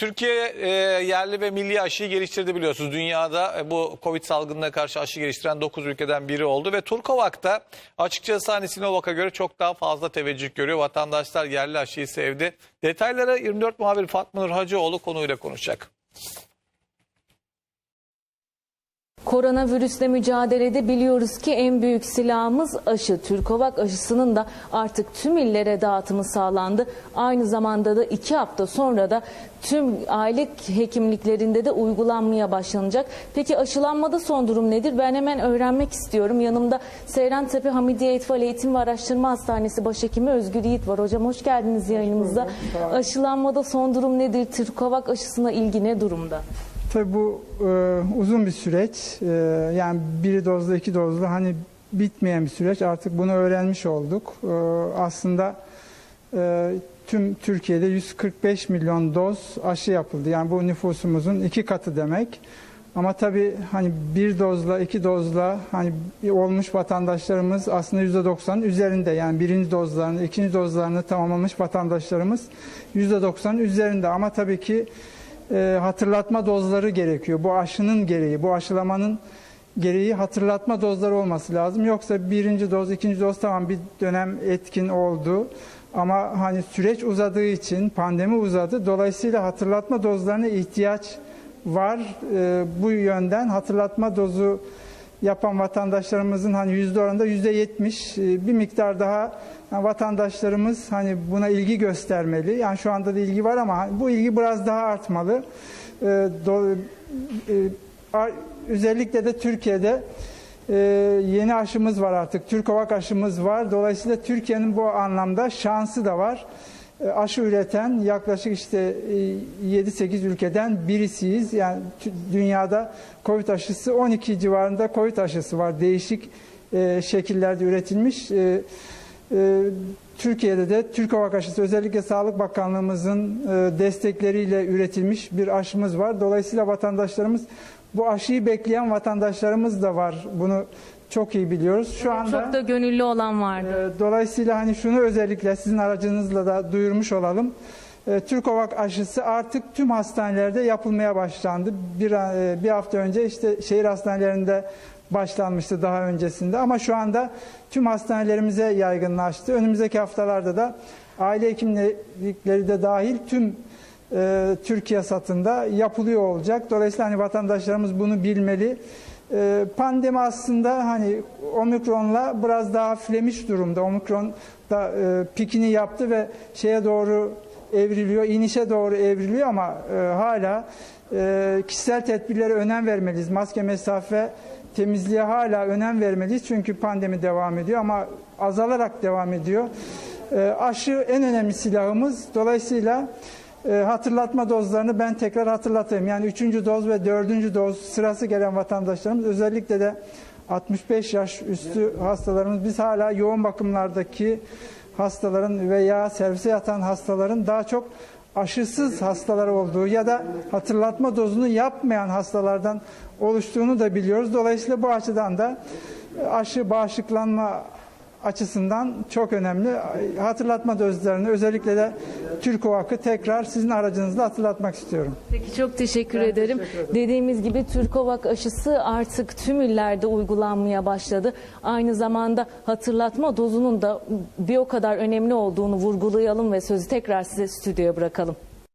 Türkiye e, yerli ve milli aşıyı geliştirdi biliyorsunuz. Dünyada e, bu Covid salgınına karşı aşı geliştiren 9 ülkeden biri oldu ve Turkovak da açıkçası hani Sinovac'a göre çok daha fazla teveccüh görüyor. Vatandaşlar yerli aşıyı sevdi. Detaylara 24 muhabir Fatma Nur Hacıoğlu konuyla konuşacak. Koronavirüsle mücadelede biliyoruz ki en büyük silahımız aşı. Türkovak aşısının da artık tüm illere dağıtımı sağlandı. Aynı zamanda da iki hafta sonra da tüm aile hekimliklerinde de uygulanmaya başlanacak. Peki aşılanmada son durum nedir? Ben hemen öğrenmek istiyorum. Yanımda Seyrantepe Hamidiye Eğitim Eğitim ve Araştırma Hastanesi Başhekimi Özgür Yiğit var. Hocam hoş geldiniz yayınımıza. Aşılanmada son durum nedir? Türkovak aşısına ilgi ne durumda? Tabii bu e, uzun bir süreç. E, yani bir dozlu, iki dozlu hani bitmeyen bir süreç. Artık bunu öğrenmiş olduk. E, aslında e, tüm Türkiye'de 145 milyon doz aşı yapıldı. Yani bu nüfusumuzun iki katı demek. Ama tabii hani bir dozla, iki dozla hani olmuş vatandaşlarımız aslında %90'ın üzerinde. Yani birinci dozlarını, ikinci dozlarını tamamlamış vatandaşlarımız %90'ın üzerinde. Ama tabii ki e, hatırlatma dozları gerekiyor. Bu aşının gereği, bu aşılamanın gereği hatırlatma dozları olması lazım. Yoksa birinci doz, ikinci doz tamam bir dönem etkin oldu. Ama hani süreç uzadığı için pandemi uzadı. Dolayısıyla hatırlatma dozlarına ihtiyaç var. E, bu yönden hatırlatma dozu yapan vatandaşlarımızın hani yüzde oranında yüzde yetmiş e, bir miktar daha vatandaşlarımız hani buna ilgi göstermeli. Yani şu anda da ilgi var ama bu ilgi biraz daha artmalı. E, e, özellikle de Türkiye'de yeni aşımız var artık. Türkovak aşımız var. Dolayısıyla Türkiye'nin bu anlamda şansı da var. E, aşı üreten yaklaşık işte e, 7-8 ülkeden birisiyiz. Yani dünyada Covid aşısı 12 civarında Covid aşısı var. Değişik e, şekillerde üretilmiş. E, e, Türkiye'de de Türkovak aşısı özellikle Sağlık Bakanlığımızın e, destekleriyle üretilmiş bir aşımız var. Dolayısıyla vatandaşlarımız bu aşıyı bekleyen vatandaşlarımız da var. Bunu çok iyi biliyoruz. Şu anda Çok da gönüllü olan vardı. e, Dolayısıyla hani şunu özellikle sizin aracınızla da duyurmuş olalım. E, Türkovak aşısı artık tüm hastanelerde yapılmaya başlandı. Bir, e, bir hafta önce işte şehir hastanelerinde başlanmıştı daha öncesinde ama şu anda tüm hastanelerimize yaygınlaştı. Önümüzdeki haftalarda da aile hekimlikleri de dahil tüm e, Türkiye satında yapılıyor olacak. Dolayısıyla hani vatandaşlarımız bunu bilmeli. E, pandemi aslında hani omikronla biraz daha flemiş durumda. Omikron da e, pikini yaptı ve şeye doğru evriliyor, inişe doğru evriliyor ama e, hala e, kişisel tedbirlere önem vermeliyiz. Maske, mesafe, temizliğe hala önem vermeliyiz. Çünkü pandemi devam ediyor ama azalarak devam ediyor. E, aşı en önemli silahımız. Dolayısıyla e, hatırlatma dozlarını ben tekrar hatırlatayım. Yani üçüncü doz ve dördüncü doz sırası gelen vatandaşlarımız özellikle de 65 yaş üstü hastalarımız biz hala yoğun bakımlardaki hastaların veya servise yatan hastaların daha çok aşısız hastalar olduğu ya da hatırlatma dozunu yapmayan hastalardan oluştuğunu da biliyoruz. Dolayısıyla bu açıdan da aşı bağışıklanma açısından çok önemli. Hatırlatma dozlarını özellikle de Türkovak'ı tekrar sizin aracınızla hatırlatmak istiyorum. Peki çok teşekkür ederim. Dediğimiz gibi Türkovak aşısı artık tüm illerde uygulanmaya başladı. Aynı zamanda hatırlatma dozunun da bir o kadar önemli olduğunu vurgulayalım ve sözü tekrar size stüdyoya bırakalım.